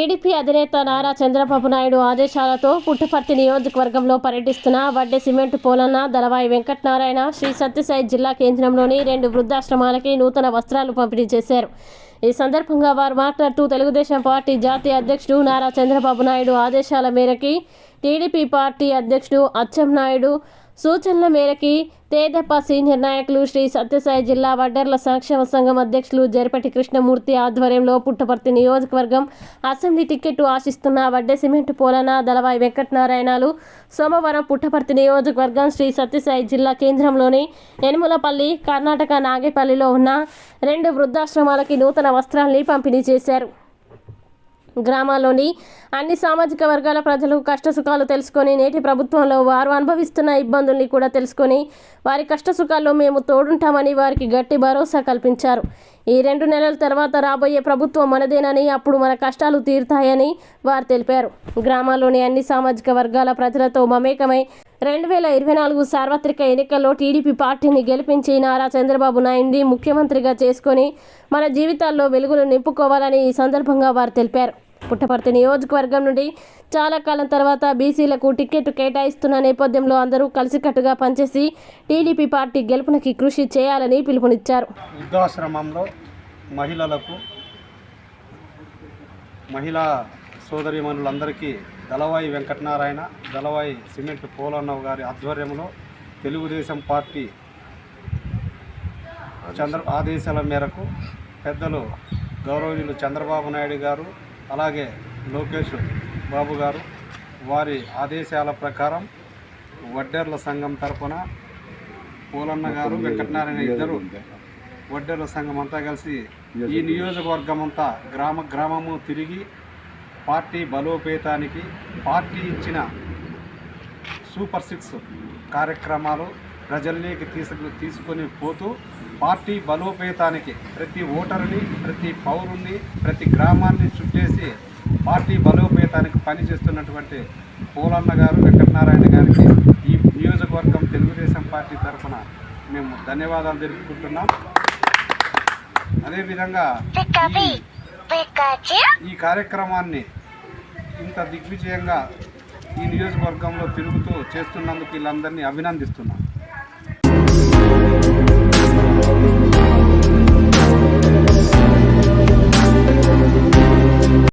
TDP అధినేత నారా చంద్రబాబు నాయుడు ఆదేశాలతో పుట్టపర్తి నియోజకవర్గంలో పర్యటిస్తున్న వడ్డే సిమెంట్ పోలన్న దళవాయి వెంకటనారాయణ శ్రీ సత్యసాయి జిల్లా కేంద్రంలోని రెండు వృద్ధాశ్రమాలకి నూతన వస్త్రాలు పంపిణీ చేశారు. ఈ సందర్భంగా వారు మాట్లాడుతూ తెలుగుదేశం పార్టీ జాతీయ అధ్యక్షుడు నారా చంద్రబాబు నాయుడు ఆదేశాల మేరకి టీడీపీ పార్టీ అధ్యక్షుడు అచ్చెం నాయుడు సూచనల మేరకి తేదప్ప సీనియర్ నాయకులు శ్రీ సత్యసాయి జిల్లా వడ్డర్ల సంక్షేమ సంఘం అధ్యక్షులు జరిపటి కృష్ణమూర్తి ఆధ్వర్యంలో పుట్టపర్తి నియోజకవర్గం అసెంబ్లీ టికెట్ ఆశిస్తున్న వడ్డే సిమెంట్ పోలన దళవాయి వెంకటనారాయణలు సోమవారం పుట్టపర్తి నియోజకవర్గం శ్రీ సత్యసాయి జిల్లా కేంద్రంలోని యనుమలపల్లి కర్ణాటక నాగేపల్లిలో ఉన్న రెండు వృద్ధాశ్రమాలకి నూతన వస్త్రాల్ని పంపిణీ చేశారు. గ్రామాల్లోని అన్ని సామాజిక వర్గాల ప్రజలు కష్టసుఖాలు తెలుసుకొని నేటి ప్రభుత్వంలో వారు అనుభవిస్తున్న ఇబ్బందుల్ని కూడా తెలుసుకొని వారి కష్టసుఖాల్లో మేము తోడుంటామని వారికి గట్టి భరోసా కల్పించారు. ఈ రెండు నెలల తర్వాత రాబోయే ప్రభుత్వం మనదేనని అప్పుడు మన కష్టాలు తీరుతాయని వారు తెలిపారు. గ్రామాల్లోని అన్ని సామాజిక వర్గాల ప్రజలతో మమేకమై రెండు వేల ఇరవై నాలుగు సార్వత్రిక ఎన్నికల్లో టీడీపీ పార్టీని గెలిపించి నారా చంద్రబాబు నాయుడిని ముఖ్యమంత్రిగా చేసుకొని మన జీవితాల్లో వెలుగులు నింపుకోవాలని ఈ సందర్భంగా వారు తెలిపారు. పుట్టపర్తి నియోజకవర్గం నుండి చాలా కాలం తర్వాత బీసీలకు టికెట్ కేటాయిస్తున్న నేపథ్యంలో అందరూ కలిసికట్టుగా పనిచేసి టీడీపీ పార్టీ గెలుపునకి కృషి చేయాలని పిలుపునిచ్చారు. వృద్ధాశ్రమంలో మహిళలకు మహిళా సోదరిమణులందరికీ దళవాయి వెంకటనారాయణ దళవాయి సిమెంట్ పోలన్నవ్ గారి ఆధ్వర్యంలో తెలుగుదేశం పార్టీ చంద్ర ఆదేశాల మేరకు పెద్దలు గౌరవనీయులు చంద్రబాబు నాయుడు గారు అలాగే లోకేష్ బాబు గారు వారి ఆదేశాల ప్రకారం వడ్డేర్ల సంఘం తరఫున పూలన్న గారు వెంకటనారాయణ ఇద్దరు వడ్డర్ల సంఘం అంతా కలిసి ఈ నియోజకవర్గం అంతా గ్రామ గ్రామము తిరిగి పార్టీ బలోపేతానికి పార్టీ ఇచ్చిన సూపర్ సిక్స్ కార్యక్రమాలు ప్రజల్లోకి తీసుకు తీసుకొని పోతూ పార్టీ బలోపేతానికి ప్రతి ఓటరుని ప్రతి పౌరుణ్ణి ప్రతి గ్రామాన్ని చుట్టేసి పార్టీ బలోపేతానికి పనిచేస్తున్నటువంటి పోలన్న గారు వెంకటనారాయణ గారికి ఈ నియోజకవర్గం తెలుగుదేశం పార్టీ తరఫున మేము ధన్యవాదాలు తెలుపుకుంటున్నాం. అదేవిధంగా ఈ- ఈ కార్యక్రమాన్ని ఇంత దిగ్విజయంగా ఈ నియోజకవర్గంలో తిరుగుతూ చేస్తున్నందుకు వీళ్ళందరినీ అభినందిస్తున్నాం. Thank you.